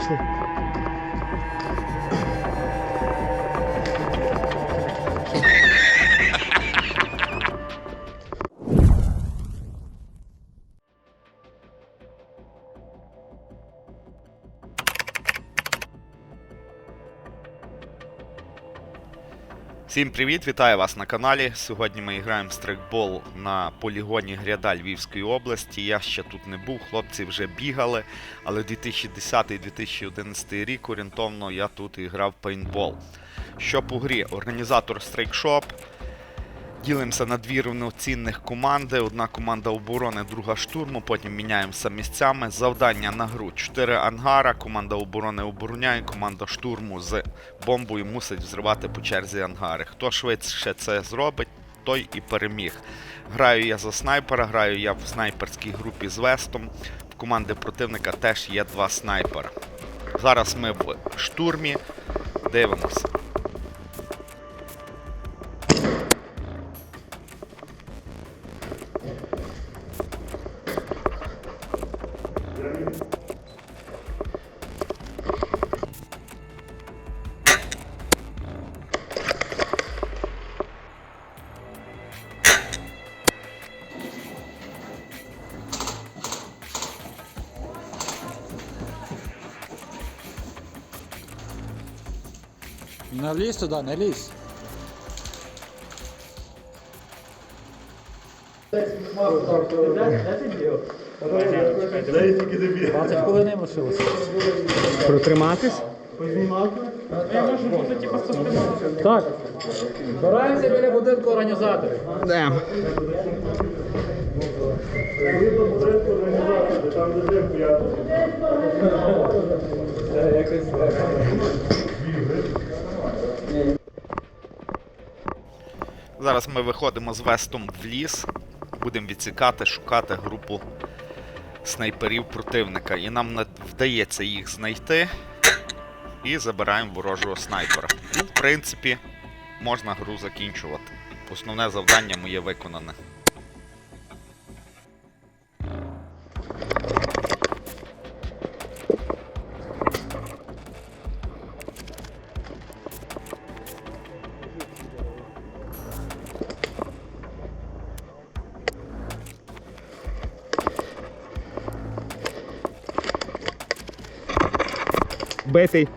obviously. Всім привіт, вітаю вас на каналі. Сьогодні ми граємо в на полігоні Гряда Львівської області. Я ще тут не був, хлопці вже бігали, але 2010-2011 рік орієнтовно я тут і грав пейнтбол. Що по грі? Організатор стрейкшоп. Ділимося на дві рівноцінних команди. Одна команда оборони, друга штурму. Потім міняємося місцями. Завдання на гру 4 ангара. Команда оборони обороняє, команда штурму з бомбою мусить взривати по черзі ангари. Хто швидше це зробить, той і переміг. Граю я за снайпера, граю я в снайперській групі з Вестом. В команди противника теж є два снайпера. Зараз ми в штурмі. Дивимося. Na lista, Dona Elis? That's, that's, that's, that's, that's, that's, туди, не лізь. Двадцять хвилин лишилося. Протриматись? Так. Збираємося біля будинку організаторів. Де? Зараз ми виходимо з Вестом в ліс, будемо відсікати, шукати групу снайперів противника. І нам на- вдається їх знайти і забираємо ворожого снайпера. І, в принципі, можна гру закінчувати. Основне завдання моє виконане. veces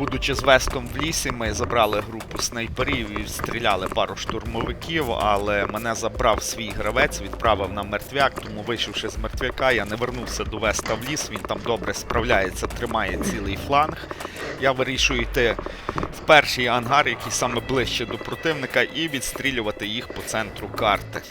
Будучи з Вестом в лісі, ми забрали групу снайперів і стріляли пару штурмовиків, але мене забрав свій гравець, відправив на мертвяк, тому вийшовши з мертвяка, я не вернувся до Веста в ліс, він там добре справляється, тримає цілий фланг. Я вирішую йти в перший ангар, який саме ближче до противника, і відстрілювати їх по центру карти.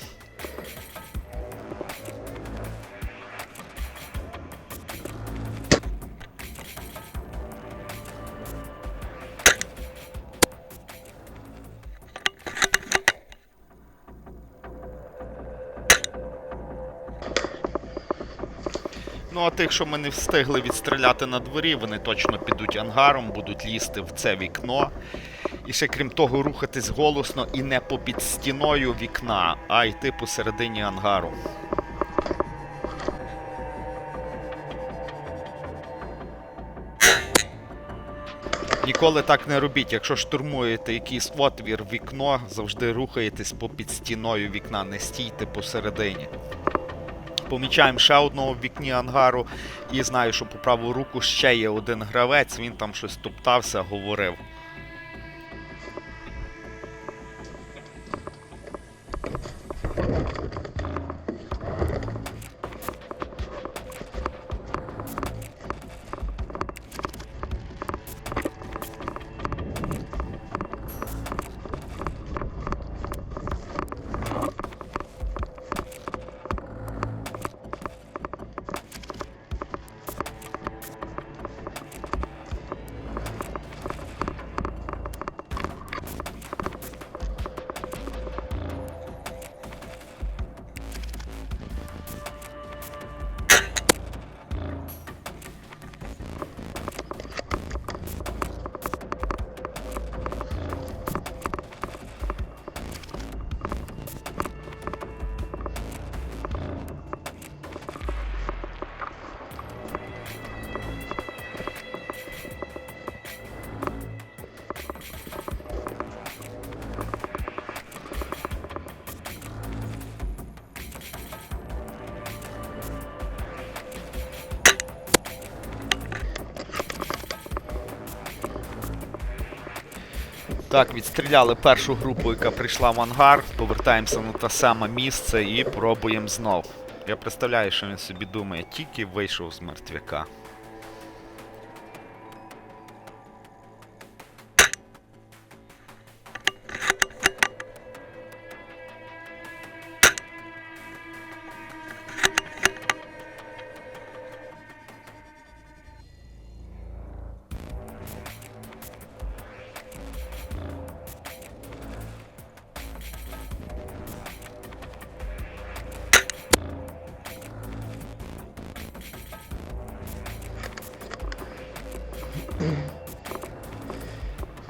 Ну, а тих, що ми не встигли відстріляти на дворі, вони точно підуть ангаром, будуть лізти в це вікно. І ще крім того, рухатись голосно і не попід стіною вікна, а йти посередині ангару. Ніколи так не робіть. Якщо штурмуєте якийсь отвір вікно, завжди рухаєтесь попід стіною вікна, не стійте посередині. Помічаємо ще одного в вікні ангару і знаю, що по праву руку ще є один гравець, він там щось топтався, говорив. Так, відстріляли першу групу, яка прийшла в ангар. Повертаємося на те саме місце і пробуємо знов. Я представляю, що він собі думає, тільки вийшов з мертвяка.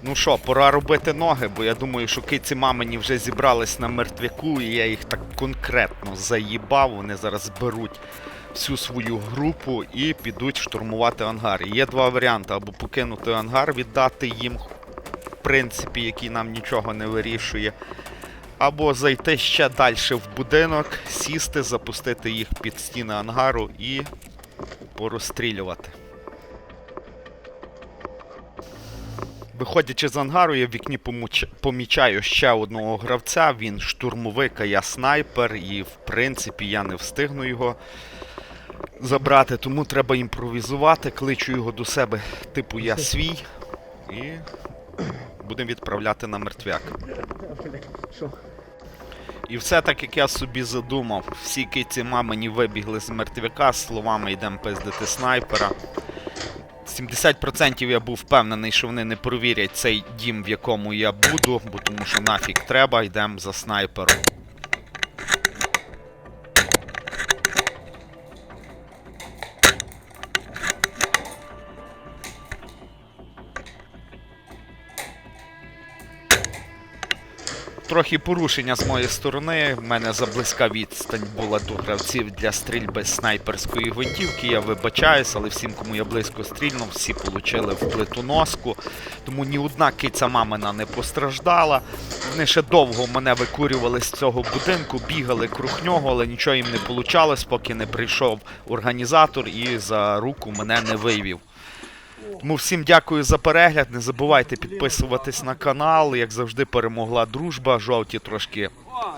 Ну що, пора робити ноги, бо я думаю, що киці мамині вже зібрались на мертвяку, і я їх так конкретно заїбав. Вони зараз беруть всю свою групу і підуть штурмувати ангар. Є два варіанти: або покинути ангар, віддати їм, в принципі, який нам нічого не вирішує. Або зайти ще далі в будинок, сісти, запустити їх під стіни ангару і порозстрілювати. Виходячи з ангару, я в вікні помічаю ще одного гравця. Він штурмовик, а я снайпер, і в принципі я не встигну його забрати, тому треба імпровізувати. Кличу його до себе, типу я свій, і будемо відправляти на мертвяк. І все так, як я собі задумав. Всі киці мамині вибігли з мертвяка, словами йдемо пиздити снайпера. 70% я був впевнений, що вони не провірять цей дім, в якому я буду, бо тому що нафіг треба, йдемо за снайпером. Трохи порушення з моєї сторони. В мене заблизька відстань була до гравців для стрільби снайперської гвинтівки. Я вибачаюсь, але всім, кому я близько стрільнув, всі получили в плиту носку. Тому ні одна киця мамина не постраждала. Вони ще довго мене викурювали з цього будинку, бігали круг нього, але нічого їм не вийшло, поки не прийшов організатор і за руку мене не вивів. Тому всім дякую за перегляд. Не забувайте підписуватись на канал. Як завжди, перемогла дружба. Жовті трошки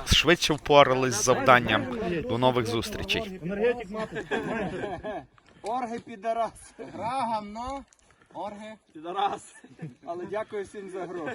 швидше впорались з завданням. До нових зустрічей. Орги підарас. Рагам, ну. Орги. Підарас. Але дякую всім за гру.